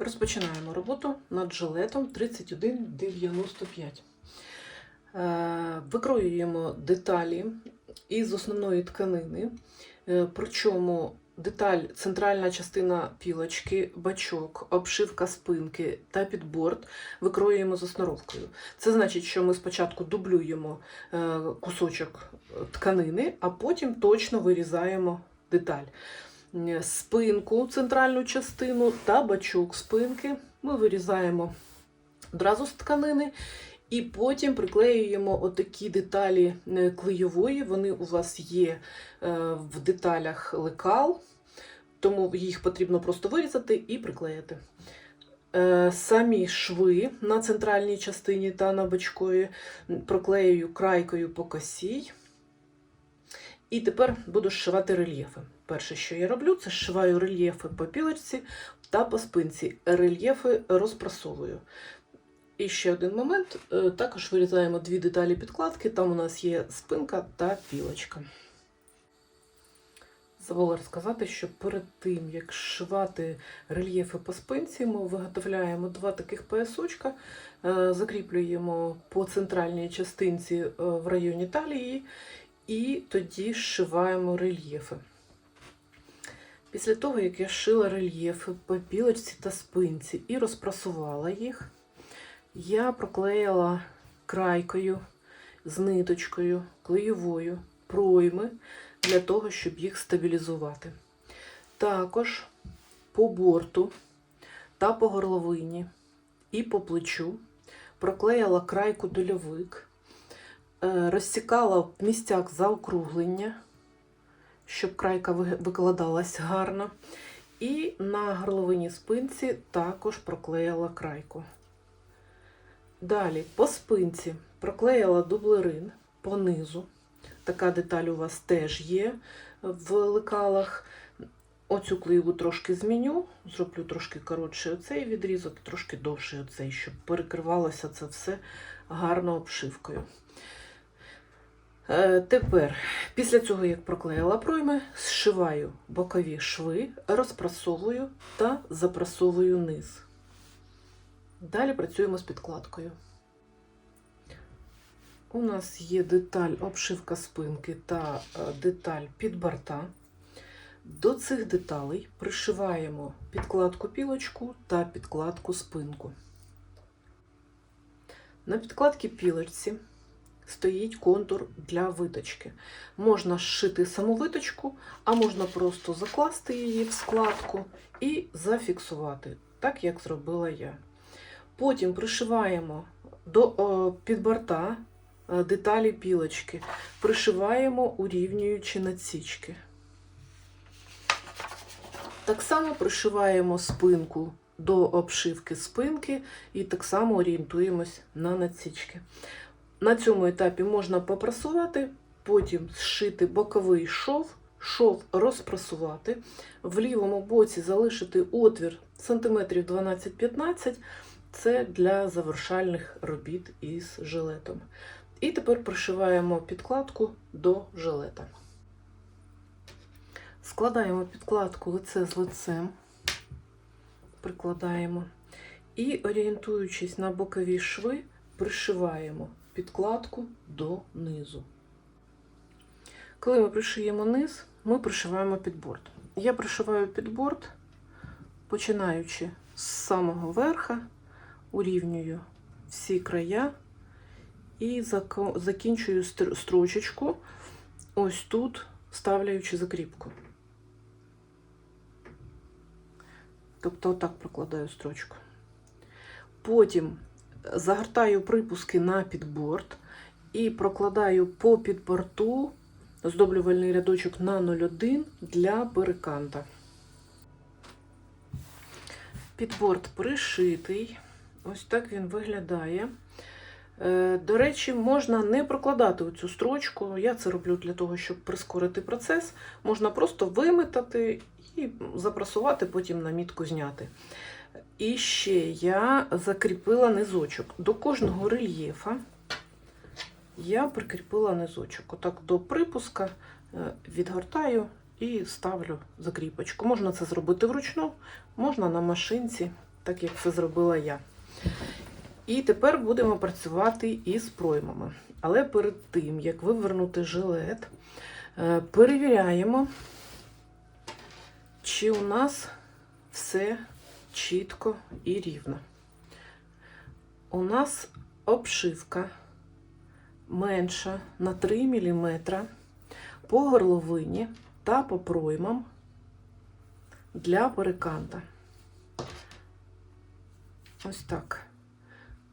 Розпочинаємо роботу над жилетом 3195. Е, Викроюємо деталі із основної тканини, Е, причому деталь, центральна частина пілочки, бачок, обшивка спинки та підборд викроюємо з основровкою. Це значить, що ми спочатку дублюємо е, кусочок тканини, а потім точно вирізаємо деталь. Е, Спинку, центральну частину та бачок спинки ми вирізаємо одразу з тканини. І потім приклеюємо отакі деталі е, клейової. Вони у вас є е, в деталях лекал, тому їх потрібно просто вирізати і приклеїти. Самі шви на центральній частині та на бочкові проклеюю крайкою по косій. І тепер буду зшивати рельєфи. Перше, що я роблю, це зшиваю рельєфи по пілочці та по спинці. Рельєфи розпрасовую. І ще один момент. е, Також вирізаємо дві деталі підкладки. Там у нас є спинка та пілочка. Забула розказати, що перед тим, як шивати рельєфи по спинці, ми виготовляємо два таких поясочка, е, закріплюємо по центральній частинці е, в районі талії, і тоді зшиваємо рельєфи. Після того, як я шила рельєфи по пілочці та спинці і розпрасувала їх, я проклеїла крайкою з ниточкою клеєвою пройми для того, щоб їх стабілізувати. Також по борту та по горловині і по плечу проклеїла крайку дольовик, розсікала в місцях заокруглення, щоб крайка ви- викладалась гарно. І на горловині спинці також проклеїла крайку. Далі по спинці проклеїла дублерин по низу. Така деталь у вас теж є в лекалах. Оцю клеєву трошки зміню, зроблю трошки коротший оцей відрізок, трошки довший оцей, щоб перекривалося це все гарно обшивкою. Е, Тепер, після цього, як проклеїла пройми, зшиваю бокові шви, розпрасовую та запрасовую низ. Далі працюємо з підкладкою. У нас є деталь обшивка спинки та е, деталь підборта. До цих деталей пришиваємо підкладку пілочку та підкладку спинку. На підкладці пілочці стоїть контур для виточки. Можна зшити саму виточку, а можна просто закласти її в складку і зафіксувати, так як зробила я. Потім пришиваємо до о, підборта е, деталі пілочки, пришиваємо урівнюючи надсічки. Так само пришиваємо спинку до обшивки спинки і так само орієнтуємось на надсічки. На цьому етапі можна попрасувати, потім зшити боковий шов, шов розпрасувати, в лівому боці залишити отвір сантиметрів 12-15 це для завершальних робіт із жилетом. І тепер пришиваємо підкладку до жилета. Складаємо підкладку лице з лицем, прикладаємо і, орієнтуючись на бокові шви, пришиваємо підкладку до низу. Коли ми пришиємо низ, ми пришиваємо підборд. Я пришиваю підборд, починаючи з самого верха, урівнюю всі края і закінчую строчечку ось тут, ставляючи закріпку. Тобто отак прокладаю строчку. Потім загортаю припуски на підборд і прокладаю по підборту оздоблювальний рядочок на 0,1 для переканта. Підборд пришитий. Ось так він виглядає. Е, До речі, можна не прокладати оцю строчку. Я це роблю для того, щоб прискорити процес. Можна просто виметати і запрасувати, потім на мітку зняти. І ще я закріпила низочок. До кожного рельєфа я прикріпила низочок. Отак до припуска е, відгортаю і ставлю закріпочку. Можна це зробити вручну, можна на машинці так як це зробила я. І тепер будемо працювати із проймами. Але перед тим, як вивернути жилет, е, перевіряємо, чи у нас все чітко і рівно. У нас обшивка менша на 3 мм по горловині та по проймам для переканта. Ось так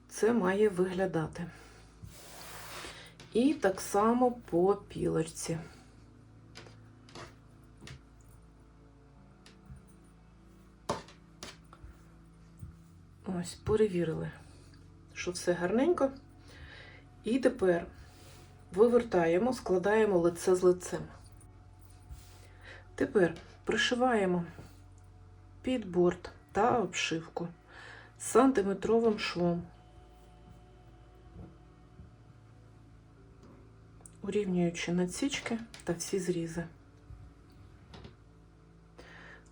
це має виглядати. І так само по пілочці. Ось, перевірили, що все гарненько. І тепер вивертаємо, складаємо лице з лицем. Тепер пришиваємо під борт та обшивку сантиметровим швом. урівнюючи надсічки та всі зрізи.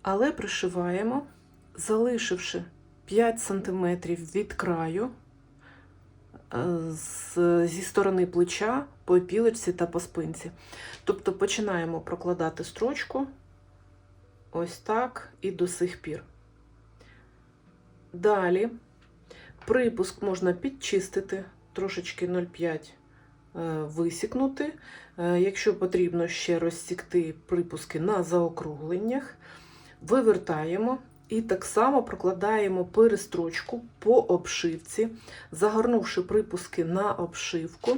Але пришиваємо, залишивши 5 см від краю е, зі сторони плеча по пілочці та по спинці. Тобто починаємо прокладати строчку ось так і до сих пір. Далі припуск можна підчистити трошечки 0,5 е, висікнути. Е, Якщо потрібно ще розсікти припуски на заокругленнях, вивертаємо і так само прокладаємо перестрочку по обшивці, загорнувши припуски на обшивку.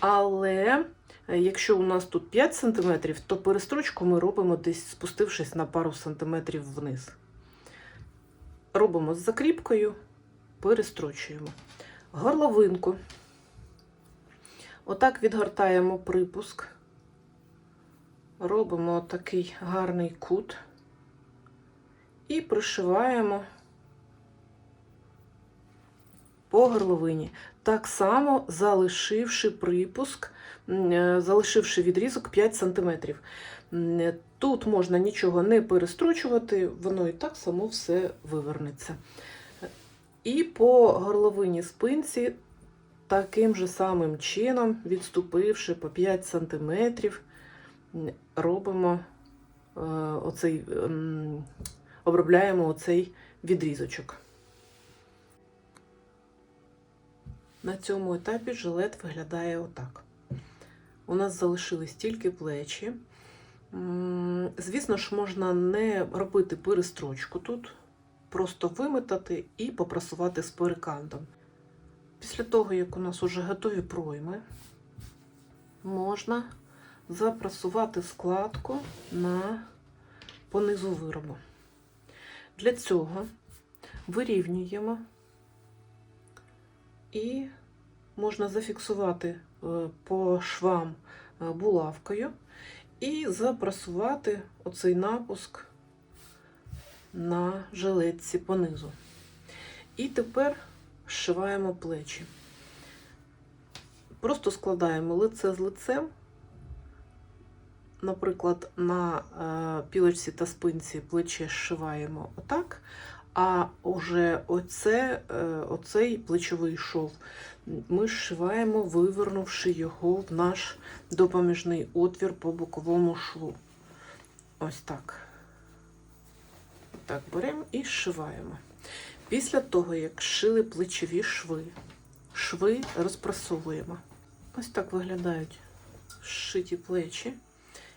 Але е, якщо у нас тут 5 см, то перестрочку ми робимо десь спустившись на пару сантиметрів вниз. Робимо з закріпкою, перестрочуємо. Горловинку. Отак відгортаємо припуск, робимо такий гарний кут і пришиваємо по горловині. Так само залишивши припуск, е, залишивши відрізок 5 см. Тут можна нічого не перестрочувати, воно і так само все вивернеться. І по горловині спинці таким же самим чином, відступивши по 5 см, робимо е, оцей, обробляємо оцей відрізочок. На цьому етапі жилет виглядає отак. У нас залишились тільки плечі. Звісно ж, можна не робити перестрочку тут, просто виметати і попрасувати з перекантом. Після того, як у нас вже готові пройми, можна запрасувати складку на понизу виробу. Для цього вирівнюємо і можна зафіксувати е, по швам е, булавкою і запрасувати оцей напуск на жилетці понизу. І тепер зшиваємо плечі. Просто складаємо лице з лицем. Наприклад, на е, пілочці та спинці плече зшиваємо отак, а уже оце, е, оцей плечовий шов ми зшиваємо, вивернувши його в наш допоміжний отвір по боковому шву. Ось так. Так, беремо і зшиваємо. Після того, як шили плечові шви, шви розпрасовуємо. Ось так виглядають зшиті плечі.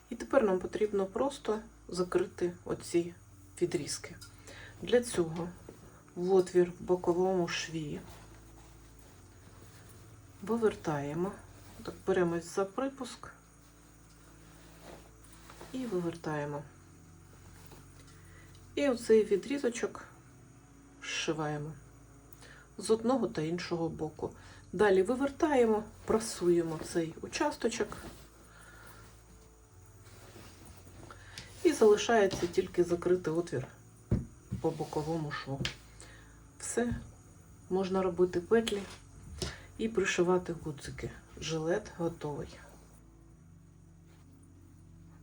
І тепер нам потрібно просто закрити оці відрізки. Для цього в отвір в боковому шві вивертаємо, так беремось за припуск і вивертаємо. І оцей відрізочок зшиваємо з одного та іншого боку. Далі вивертаємо, прасуємо цей участочок. І залишається тільки закрити отвір по боковому шву. Все, можна робити петлі і пришивати гудзики. Жилет готовий.